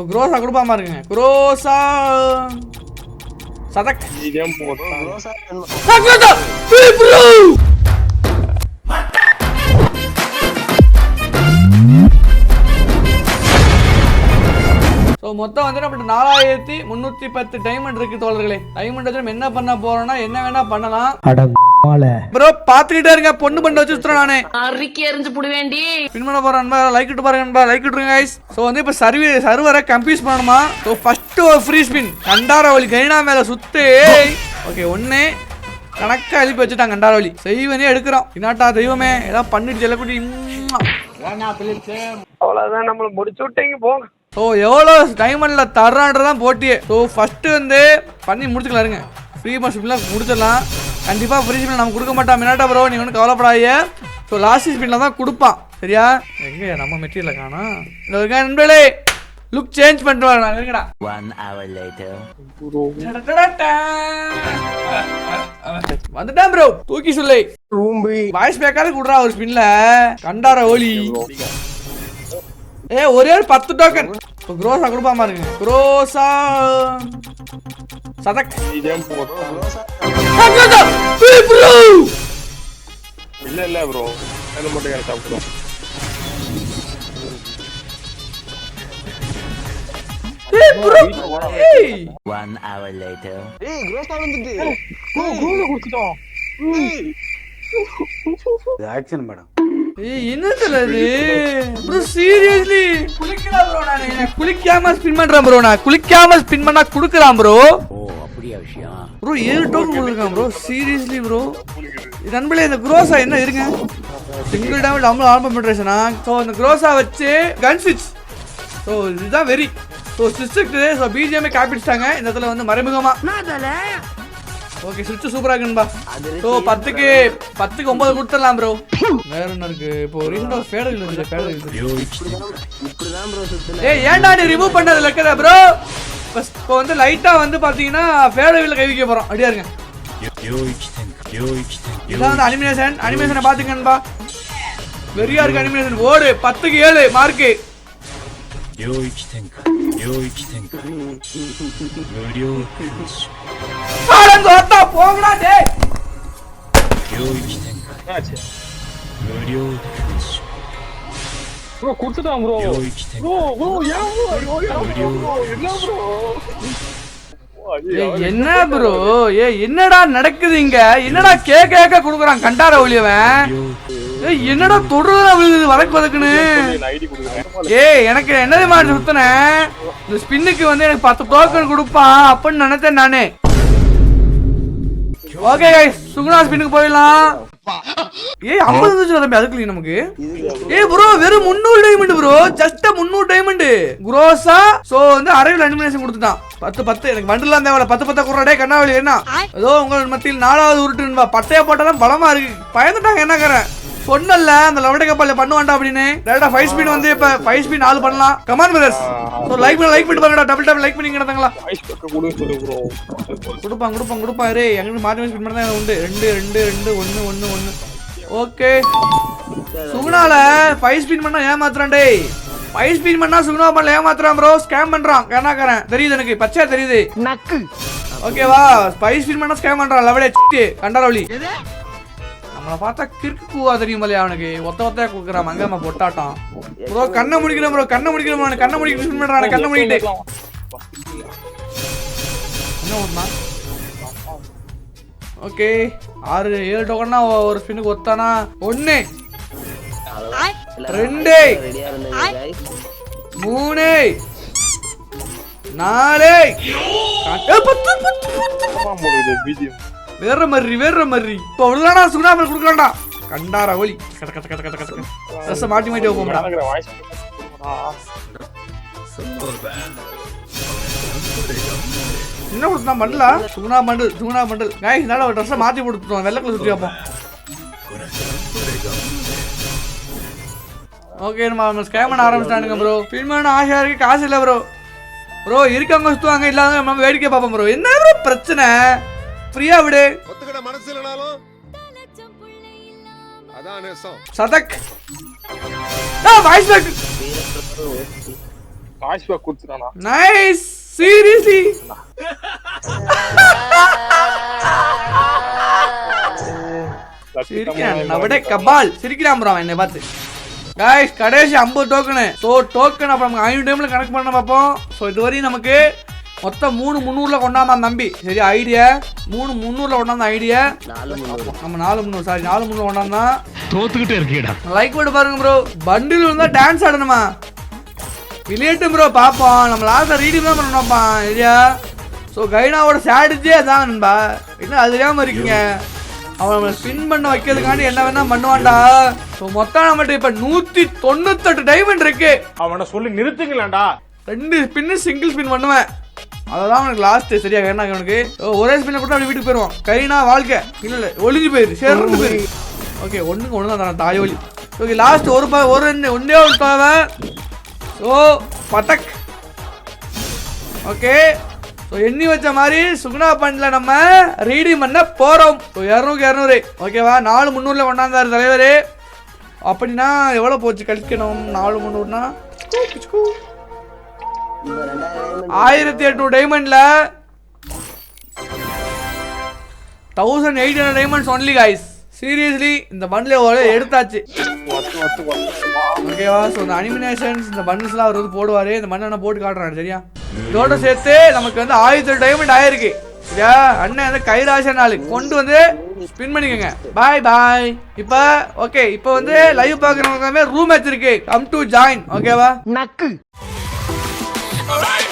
இப்போ குரோசா கொடுப்பாம இருக்குங்க crochet. Sadak. So மொத்தம் வந்து நம்மகிட்ட நாலாயிரத்தி முந்நூற்றி பத்து டைமண்ட் இருக்கு தோழர்களே. டைமண்ட் வச்சு நம்ம என்ன பண்ண போறோம்னா என்ன வேணா பண்ணலாம். ப்ரோ பார்த்துக்கிட்டே இருங்க பொண்ணு பண்ண வச்சு சுத்துறேன் நானே. அறுக்கி எறிஞ்சு புடுவேண்டி. பின் பண்ண போறேன் நண்பா லைக் இட்டு பாருங்க நண்பா லைக் இட்டுருங்க guys. ஸோ வந்து இப்போ சர்வி சர்வரை கம்ப்யூஸ் பண்ணணுமா? ஸோ ஃபர்ஸ்ட் ஒரு ஃப்ரீ ஸ்பின் கண்டாரவழி கைனா மேல சுத்து. ஓகே ஒன்று கணக்கா எழுப்பி வச்சுட்டாங்க கண்டாரவழி. செய்வனே எடுக்கிறோம் இன்னாட்டா தெய்வமே? ஏதாவது பண்ணிட்டு செல்லக்குட்டி அவ்வளவுதான் நம்மள முடிச்சு விட்டீங்க போங்க. ஸோ எவ்வளோ டைமண்டில் தர்றான்றதான் போட்டியே. ஸோ ஃபஸ்ட்டு வந்து பண்ணி முடிச்சுக்கலாம் இருங்க. ஃப்ரீ ஸ்பின்லாம் முடிச்சிடலாம். கண்டிப்பாக ஃப்ரீ ஸ்பின் நம்ம கொடுக்க மாட்டான் மினாட்டா ப்ரோ நீ ஒன்றும் கவலைப்படாதீங்க. ஸோ லாஸ்ட் ஸ்பின்ல தான் கொடுப்பான். சரியா? எங்கே நம்ம மெட்டீரியல் காணா இந்த இருக்க நண்பர்களே லுக் சேஞ்ச் பண்ணிட்டு வரேன் இருக்கடா One hour later. வந்துட்டேன் ப்ரோ தூக்கி சொல்லை. ரூம்பு. வாய்ஸ் பேக்கால குடுறா ஒரு ஸ்பின்ல கண்டார ஓலி. ஏ ஒரே ஒரு பத்து டோக்கன் குரோசா கொடுப்பாம இருக்குங்க குரோசா சதக். இல்ல இல்ல ப்ரோ மட்டும் One hour later. வந்துட்டு. கொடுத்துட்டோம். மேடம் ஏய் என்னதுல இது ப்ரோ சீரியஸ்லி குளிக்கலாம் ப்ரோ நான். குளிக்காம ஸ்பின் பண்றேன் ப்ரோ நான். குளிக்காம ஸ்பின் பண்ணா குடுக்குறான் ப்ரோ ஓ அப்படியா விஷயம்? ப்ரோ ஏழு டோக்கன் கொடுத்துருக்கான் ப்ரோ சீரியஸ்லி ப்ரோ நண்பர்களே இந்த குரோசா என்ன இருங்க. சிங்கிள் டேமேஜ் ஆல்பம் பெட்ரேஷனா ஸோ இந்த குரோசா வச்சு கன் ஸ்விட்ச் ஸோ இதுதான் வெரி ஸோ ஸ்விட்சுக்கு ஸோ பிஜிஎம்ஏ காப்பிடிச்சிட்டாங்க. இந்த இடத்துல வந்து மறைமுகமா. ஓகே சுவிட்ச் சூப்பரா இருக்குன்பா ஸோ பத்துக்கு பத்துக்கு ஒன்பது கொடுத்துடலாம் ப்ரோ வேற என்ன இருக்கு இப்போ ரீசெண்டாக ஃபேடல் இருக்கு ஃபேடல் இப்படிதான் ப்ரோ சுத்துன ஏய் ஏன்டா நீ ரிமூவ் பண்ணதுல இருக்கிற ப்ரோ இப்போ வந்து லைட்டா வந்து பாத்தீங்கன்னா ஃபேடவில்ல கை வைக்க போறோம் அப்படியா இருங்க இதான் வந்து அனிமேஷன் அனிமேஷனை பாத்துக்கன்பா வெறியா இருக்கு அனிமேஷன் ஓடு பத்துக்கு ஏழு மார்க்கு 领域展开领域展开无料空袭 ஆடங்கோத்தா போங்கடா டேய் 领域展开 என்னாச்சு 无料空袭 ப்ரோ கொடுத்துட்டான் ப்ரோ 领域展 ப்ரோ 开 ப்ரோ ஏன் ப்ரோ ஏன் ப்ரோ என்ன ப்ரோ ஏய், என்ன ப்ரோ ஏ என்னடா நடக்குது இங்க என்னடா கேக்க கேக்க குடுக்குறான் கண்டார ஒளியவன் ஏய் என்னடா தொடர்றா விழுகுது வதக்கு வதக்குன்னு ஐடி கொடுக்குறேன் ஏய் எனக்கு என்னது மாதிரி சுத்தினேன் இந்த ஸ்பின்னுக்கு வந்து எனக்கு பத்து டோக்கன் கொடுப்பான் அப்படின்னு நினைச்சேன் நானு ஓகே கைஸ் சுகுணா ஸ்பின்னுக்கு போயிடலாம். ஏய் ஐம்பது இருந்துச்சு தம்பி அதுக்குள்ளே நமக்கு. ஏய் ப்ரோ வெறும் முந்நூறு டைமண்ட் ப்ரோ ஜஸ்ட் முந்நூறு டைமண்ட் குரோஸா சோ வந்து அரைவில் அனிமேஷன் கொடுத்துட்டான். பத்து பத்து. எனக்கு மண்டலாம் தேவை பத்து பத்தா குறாடே கண்ணாவளி என்ன? ஏதோ உங்கள் மத்தியில் நாலாவது உருட்டுன்பா பட்டையா போட்டாலும் பலமா இருக்கு. பயந்துட்டாங்க என்னக்கறேன் சொன்னல அந்த லவடை கப்பல்ல பண்ணுவான்டா அப்படின்னு. டேரக்டா ஃபைவ் ஸ்பீட் வந்து இப்ப ஃபைவ் ஸ்பீட் நாலு பண்ணலாம். கமான் பிரதர்ஸ் லைக் பண்ணி லைக் பண்ணி பாருங்கடா. டபுள் டபுள் லைக் பண்ணி கிடந்தாங்களா ஐஸ் பக்க கொடுங்க சொல்லு ப்ரோ கொடுப்பான் கொடுப்பான் கொடுப்பான். ரே எங்களுக்கு மாற்றி ஸ்பீட் பண்ண தான் உண்டு. ரெண்டு ரெண்டு ரெண்டு ஒன்று ஒன்று ஒன்று ஓகே சுகுணால ஃபைவ் ஸ்பீட் பண்ணா ஏமாத்துறான் டேய். ஃபைவ் ஸ்பீட் பண்ணா சுகுணா பண்ணல ஏமாத்துறான் ப்ரோ ஸ்கேம் பண்றான் கண்ணாக்காரன் தெரியுது எனக்கு. பச்சையா தெரியுது. நக்கு. ஓகேவா ஃபைவ் ஸ்பீட் பண்ணா ஸ்கேம் பண்றான் லவடே சிட்டு நம்மள பார்த்தா கிறுக்கு கூவா தெரியும் இல்லையா அவனுக்கு? ஒத்த ஒத்தையா கொடுக்குறான் மங்கம்மா பொட்டாட்டம். ப்ரோ கண்ணை முடிக்கிறேன் ப்ரோ கண்ணை முடிக்கிறேன். கண்ணை ஸ்பின் பண்றான் கண்ணை முடிக்கிட்டு. என்ன ஒண்ணா ஓகே ஆறு ஏழு டோக்கன்னா ஒரு ஸ்பின்னுக்கு ஒத்தானா? ஒன்னு ரெண்டு. மூணு. நாலு. பத்து பத்து பத்து. வேற மாதிரி வேற மாதிரி. இப்போ அவ்வளோடா சுகுணாமல் கொடுக்கலாம்டா. கண்டாரா ஒலி கட்ட கட்ட கட்ட கட்ட கட்ட ட்ரெஸ்ஸை மாட்டி மாட்டி வைப்போம்டா. வாய்ஸ் என்ன கொடுத்தா பண்ணல சுகுணா பண்டல் சுகுணா பண்டல் காய் இதனால ஒரு ட்ரெஸ்ஸை மாற்றி கொடுத்துருவோம் வெள்ளக்குள்ள சுற்றி வைப்போம். ஓகே நம்ம ஸ்கேம் பண்ண ஆரம்பிச்சிட்டானுங்க ப்ரோ பண்ண ஆசையாக இருக்கு காசு இல்லை ப்ரோ ப்ரோ இருக்கவங்க சுற்றுவாங்க இல்லாத நம்ம வேடிக்கை பார்ப்போம் ப்ரோ என்ன ப்ரோ பிரச்சனை? ஃப்ரீயா விடு. ஒத்துக்கிட மனசு இல்லைனாலும் அதான் நேசம். Sadak. Voice pack voice pack nice seriously கபால். சிரிக்கிறான் ப்ரோ என்னை பார்த்து. காய்ஸ் கடைசி ஐம்பது டோக்கனு ஸோ டோக்கன் அப்புறம் ஐநூறு டைமில் கணக்கு பண்ண பார்ப்போம். ஸோ இதுவரையும் நமக்கு மொத்தம் மூணு முந்நூறில் கொண்டாந்தான் தம்பி? சரி ஐடியா மூணு முந்நூறில் கொண்டாந்த ஐடியா நம்ம நாலு முந்நூறு சாரி நாலு முந்நூறு கொண்டாந்தான் தோத்துக்கிட்டே இருக்கீடா. லைக் போட்டு பாருங்க ப்ரோ பண்டில் இருந்தால் டான்ஸ் ஆடணுமா? விளையாட்டு ப்ரோ பார்ப்போம் நம்ம லாஸ்ட்டில் ரீடிங் தான் பண்ணணும்ப்பா இல்லையா ஸோ கைனாவோட ஸ்ட்ராட்டஜியே அதான் நண்பா. என்ன அது தெரியாமல் இருக்கீங்க? அவன் நம்மளை ஸ்பின் பண்ண வைக்கிறதுக்காண்டி என்ன வேணா பண்ணுவான்டா. ஸோ மொத்தம் நம்மகிட்ட இப்போ நூற்றி தொண்ணூத்தெட்டு டைமண்ட் இருக்கு. அவனை சொல்லி நிறுத்துங்களேன்டா. ரெண்டு ஸ்பின்னு சிங்கிள் ஸ்பின் பண்ணுவேன். அதான் அவனுக்கு லாஸ்ட் சரியா என்ன அவனுக்கு ஒரே ஸ்பின்ல கூட அப்படி வீட்டுக்கு போயிடுவான் கைனா வாழ்க்கை. இல்ல இல்ல ஒளிஞ்சு போயிரு சேர்ந்து போயிரு. ஓகே ஒண்ணுக்கு ஒன்று தான் தாய் ஒளி. ஓகே லாஸ்ட் ஒரு பா ஒரு ரெண்டு ஒன்றே ஒரு தேவை ஸோ பட்டக் ஓகே ஸோ எண்ணி வச்ச மாதிரி சுகுணா பண்ணில் நம்ம ரீடிங் பண்ண போகிறோம் ஸோ இரநூறு. இரநூறு ஓகேவா நாலு முந்நூறில் கொண்டாந்தார் தலைவர். அப்படின்னா எவ்வளோ போச்சு கழிக்கணும்? நாலு முந்நூறுனா? ஆயிரத்தி எட்நூறு டைமண்ட்ல thousand eight hundred diamonds only guys seriously இந்த பண்டில் ஒரு எடுத்தாச்சு. ஓகேவா ஸோ இந்த அனிமினேஷன்ஸ் இந்த பண்டில்ஸ்லாம் அவர் வந்து போடுவார். இந்த மண்ணை நான் போட்டு காட்டுறாரு சரியா? இதோட சேர்த்து நமக்கு வந்து ஆயிரத்தி எட்டு டைமண்ட் ஆயிருக்கு. சரியா? அண்ணன் வந்து கைராச நாள். கொண்டு வந்து ஸ்பின் பண்ணிக்கோங்க. பாய் பாய் இப்போ ஓகே இப்போ வந்து லைவ் பார்க்குறவங்க ரூம் மேட்ச் இருக்கு கம் டு ஜாயின் ஓகேவா நக்கு. Alright.